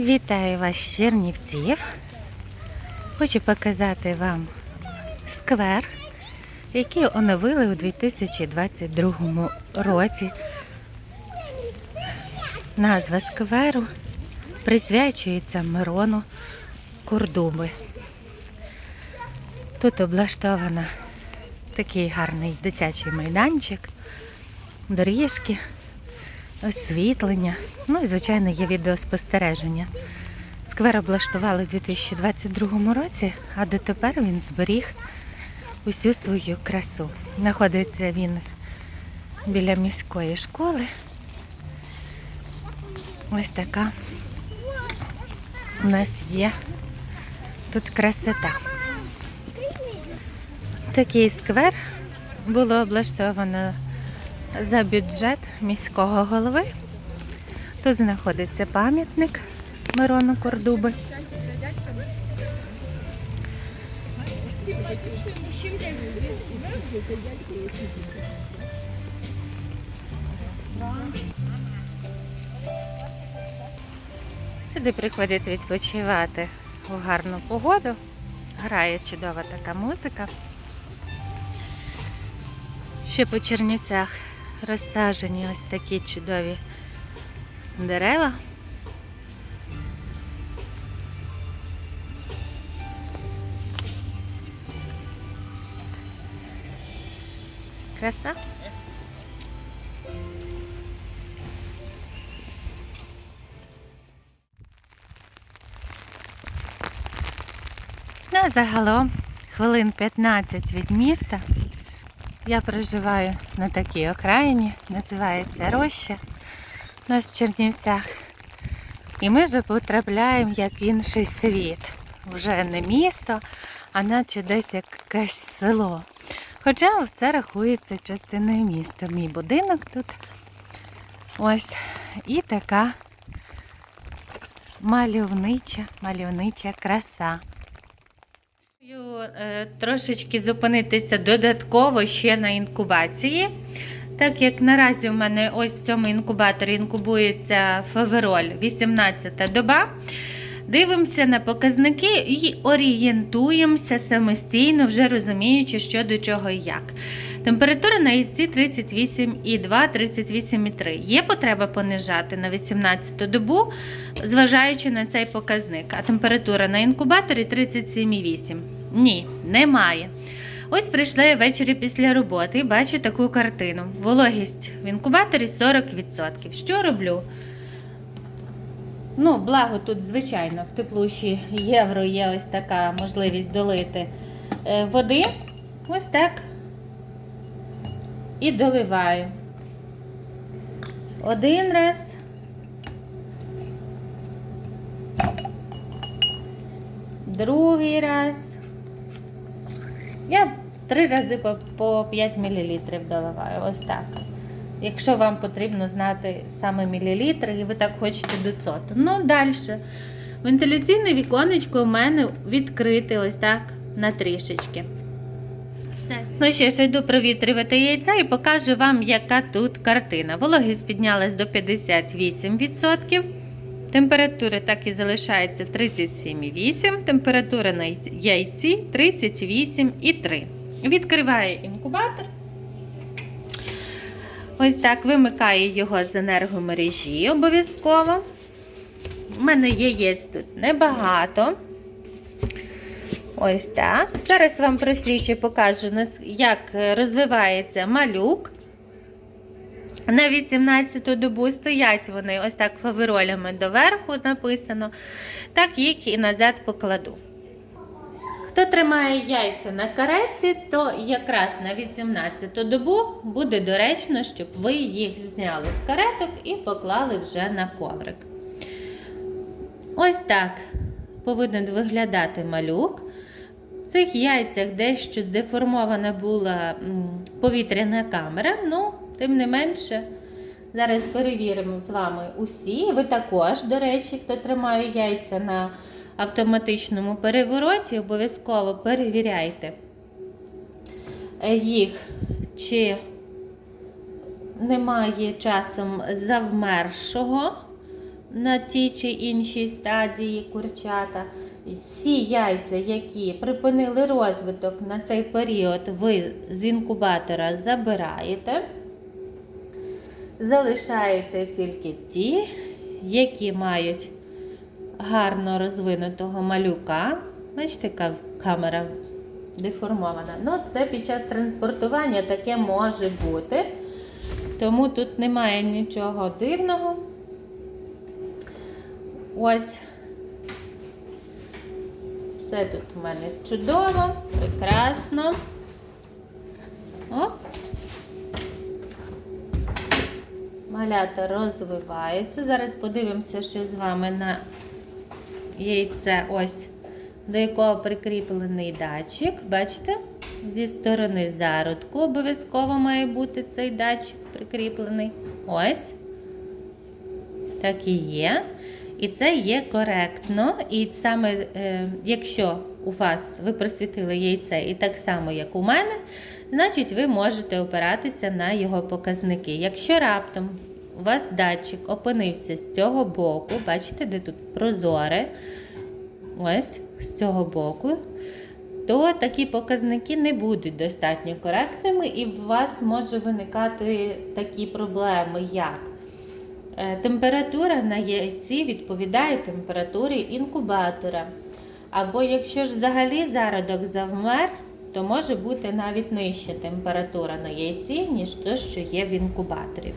Вітаю вас з Чернівців. Хочу показати вам сквер, який оновили у 2022 році. Назва скверу присвячується Мирону Курдуби. Тут облаштовано такий гарний дитячий майданчик, доріжки освітлення. Ну і, звичайно, є відеоспостереження. Сквер облаштували у 2022 році, а дотепер він зберіг усю свою красу. Знаходиться він біля міської школи. Ось така у нас є тут красота. Такий сквер було облаштовано за бюджет міського голови. Тут знаходиться пам'ятник Мирону Кордуби. Сюди приходять відпочивати у гарну погоду. Грає чудова така музика. Ще по Чернівцях розсаджені ось такі чудові дерева. Краса. Ну, загалом хвилин 15 від міста. Я проживаю на такій окраїні, називається Роща у нас в Чернівцях. І ми вже потрапляємо як в інший світ. Вже не місто, а наче десь якесь село. Хоча це рахується частиною міста. Мій будинок тут. Ось. І така мальовнича, мальовнича краса. Е, Трошечки зупинитися додатково ще на інкубації. Так як наразі в мене ось в цьому інкубаторі інкубується фавероль 18 доба. Дивимося на показники і орієнтуємося самостійно, вже розуміючи, що до чого і як. Температура на яйці 38,2, 38,3. Є потреба понижати на 18 добу, зважаючи на цей показник. А температура на інкубаторі 37,8. Ні, немає. Ось прийшла ввечері після роботи і бачу таку картину. Вологість в інкубаторі 40%. Що роблю? Ну, благо тут, звичайно, в теплуші євро є ось така можливість долити е, води. Ось так. І доливаю. Один раз. Другий раз. Я три рази по, по 5 мл доливаю. Ось так. Якщо вам потрібно знати саме мілілітри, і ви так хочете до цоту. Ну, далі. Вентиляційне віконечко у мене відкрите ось так на трішечки. Все. Ну, ще ж йду провітрювати яйця і покажу вам, яка тут картина. Вологість піднялась до 58%. Температура так і залишається 37,8, температура на яйці 38,3. Відкриває інкубатор. Ось так вимикає його з енергомережі обов'язково. У мене яєць тут небагато. Ось так. Зараз вам просвічу покажу, як розвивається малюк. На 18-ту добу стоять вони ось так фаверолями доверху написано. Так їх і назад покладу. Хто тримає яйця на кареці, то якраз на 18-ту добу буде доречно, щоб ви їх зняли з кареток і поклали вже на коврик. Ось так повинен виглядати малюк. В цих яйцях дещо здеформована була повітряна камера, ну, тим не менше, зараз перевіримо з вами усі. Ви також, до речі, хто тримає яйця на автоматичному перевороті, обов'язково перевіряйте їх, чи немає часом завмершого на тій чи іншій стадії курчата. Всі яйця, які припинили розвиток на цей період, ви з інкубатора забираєте. Залишаєте тільки ті, які мають гарно розвинутого малюка. Бачите, камера деформована. Ну, це під час транспортування таке може бути. Тому тут немає нічого дивного. Ось. Все тут у мене чудово, прекрасно. Оп. Малята розвиваються. Зараз подивимося ще з вами на яйце, ось, до якого прикріплений датчик. Бачите? Зі сторони зародку обов'язково має бути цей датчик прикріплений. Ось. Так і є. І це є коректно. І саме е, якщо у вас ви просвітили яйце і так само, як у мене, значить ви можете опиратися на його показники. Якщо раптом у вас датчик опинився з цього боку, бачите, де тут прозоре, ось з цього боку, то такі показники не будуть достатньо коректними, і у вас може виникати такі проблеми, як Е, Температура на яйці відповідає температурі інкубатора. Або якщо ж взагалі зародок завмер, то може бути навіть нижча температура на яйці, ніж те, що є в інкубаторі.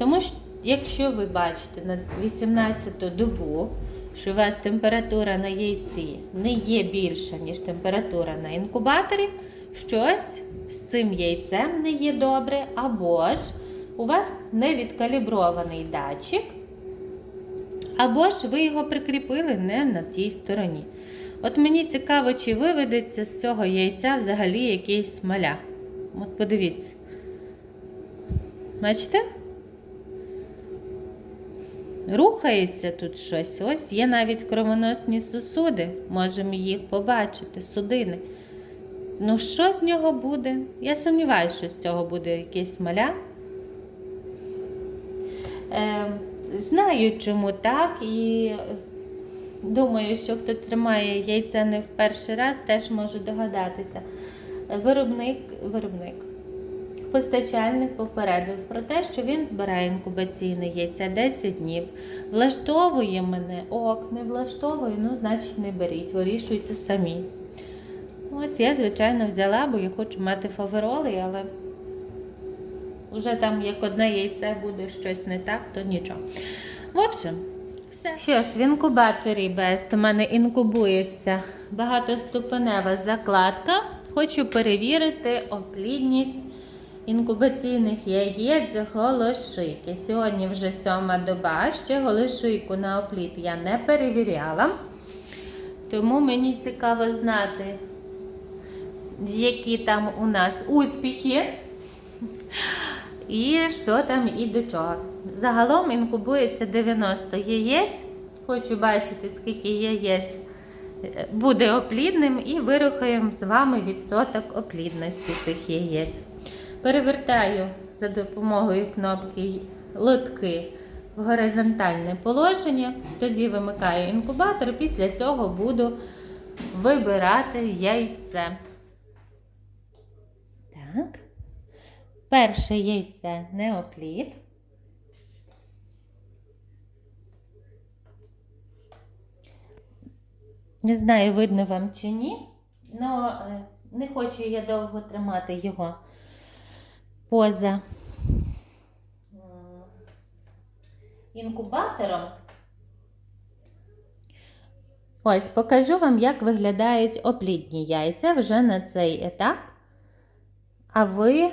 Тому що, якщо ви бачите на 18 добу, що у вас температура на яйці не є більша, ніж температура на інкубаторі, щось з цим яйцем не є добре, або ж у вас не відкалібрований датчик, або ж ви його прикріпили не на тій стороні. От мені цікаво, чи виведеться з цього яйця взагалі якийсь маля. От подивіться. Бачите? Рухається тут щось. Ось є навіть кровоносні сосуди. Можемо їх побачити, судини. Ну, що з нього буде? Я сумніваюся, що з цього буде якесь маля. Е, знаю, чому так, і думаю, що хто тримає яйця не в перший раз, теж може догадатися. Виробник, виробник, постачальник попередив про те, що він збирає інкубаційне яйця 10 днів. Влаштовує мене, ок, не влаштовує, ну, значить, не беріть, вирішуйте самі. Ось я, звичайно, взяла, бо я хочу мати фавероли, але. Уже там, як одне яйце буде щось не так, то нічого. В общем, все. Що ж, в інкубаторі Best у мене інкубується багатоступенева закладка. Хочу перевірити оплідність інкубаційних яєць голошийки. Сьогодні вже сьома доба, ще голошийку на оплід я не перевіряла. Тому мені цікаво знати, які там у нас успіхи. І що там і до чого. Загалом інкубується 90 яєць. Хочу бачити, скільки яєць е, буде оплідним, і вирухаємо з вами відсоток оплідності цих яєць. Перевертаю за допомогою кнопки лотки в горизонтальне положення, тоді вимикаю інкубатор, після цього буду вибирати яйце. Так. Перше яйце неоплід. Не знаю, видно вам чи ні, але не хочу я довго тримати його поза інкубатором. Ось покажу вам, як виглядають оплідні яйця вже на цей етап. А ви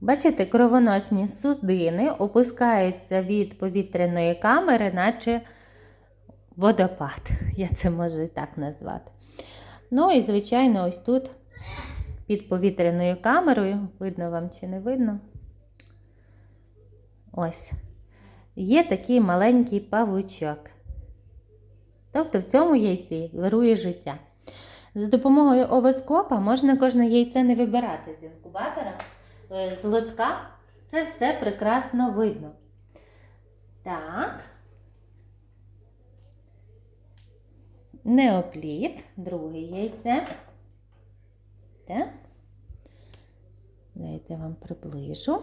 Бачите, кровоносні судини опускаються від повітряної камери, наче водопад. Я це можу і так назвати. Ну і, звичайно, ось тут під повітряною камерою, видно вам чи не видно. Ось. Є такий маленький павучок. Тобто в цьому яйці вирує життя. За допомогою овоскопа можна кожне яйце не вибирати з інкубатора. Е, з лотка, це все прекрасно видно. Так. Неопліт, друге яйце. Так. Дайте вам приближу.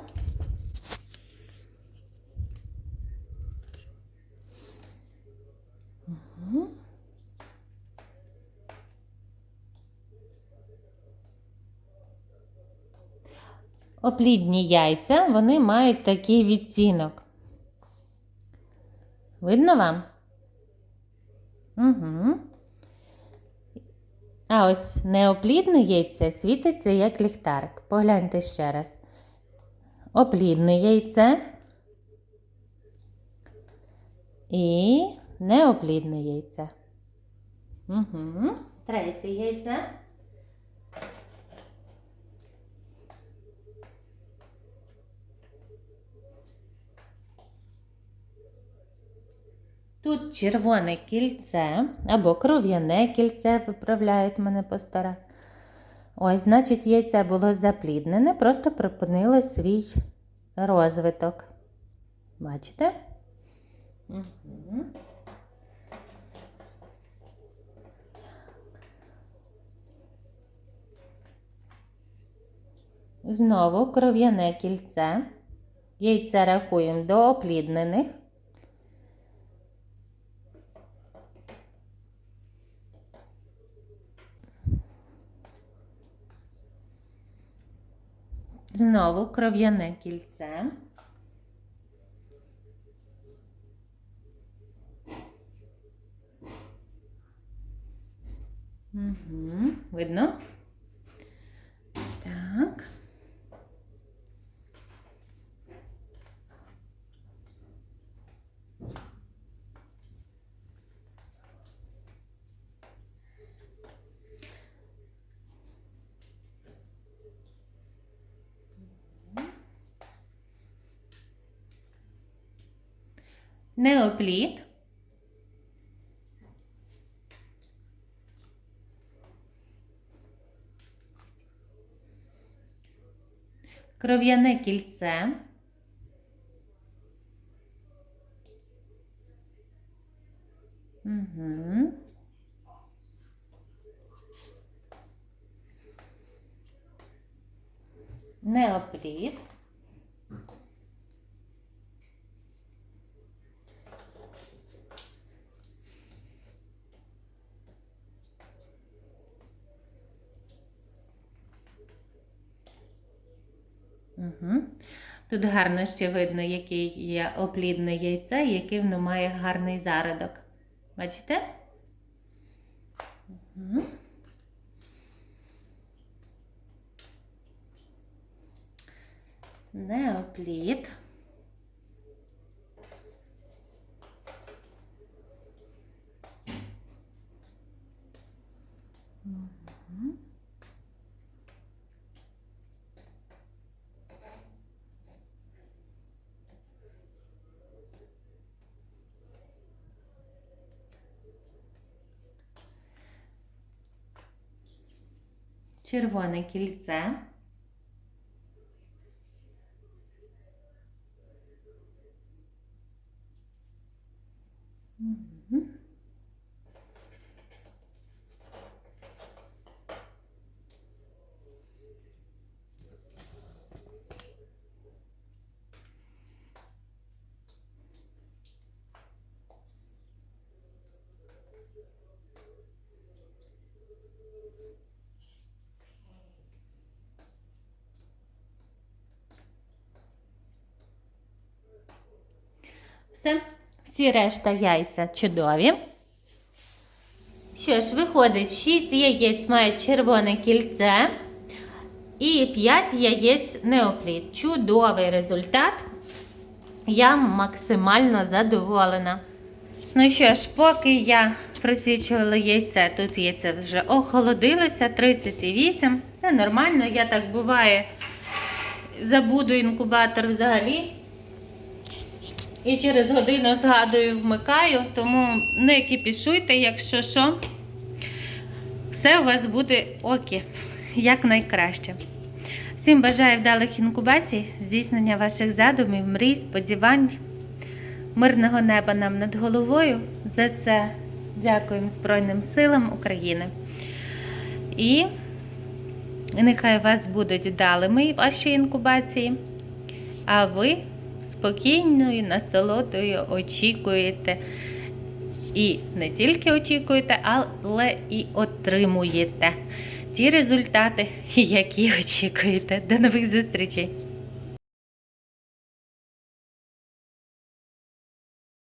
Оплідні яйця, вони мають такий відтінок. Видно вам? Угу. А ось неоплідне яйце світиться як ліхтарик. Погляньте ще раз. Оплідне яйце і неоплідне яйце. Угу. Третє яйце. Тут червоне кільце або кров'яне кільце виправляють мене постара. Ось, значить, яйце було запліднене, просто припинило свій розвиток. Бачите? Знову кров'яне кільце. Яйце рахуємо до опліднених. Знову кров'яне кільце. Угу. Видно? Так. Неопліт. Кров'яне кільце. Угу. Неопліт. Угу. Тут гарно ще видно, який є оплідне яйце, який воно має гарний зародок. Бачите? Угу. Неоплід. Червоне кільце. Все, всі решта яйця чудові. Що ж, виходить, 6 яєць має червоне кільце і 5 яєць неопліт. Чудовий результат. Я максимально задоволена. Ну що ж, поки я просвічувала яйце, тут яйце вже охолодилося 38. Це нормально, я так буває. Забуду інкубатор взагалі. І через годину згадую, вмикаю, тому не кипішуйте, якщо що, все у вас буде окі, як найкраще. Всім бажаю вдалих інкубацій, здійснення ваших задумів, мрій, сподівань. мирного неба нам над головою. За це дякуємо Збройним силам України. І нехай вас будуть далими ваші інкубації, а ви спокійною насолодою очікуєте. І не тільки очікуєте, але і отримуєте ті результати, які очікуєте. До нових зустрічей!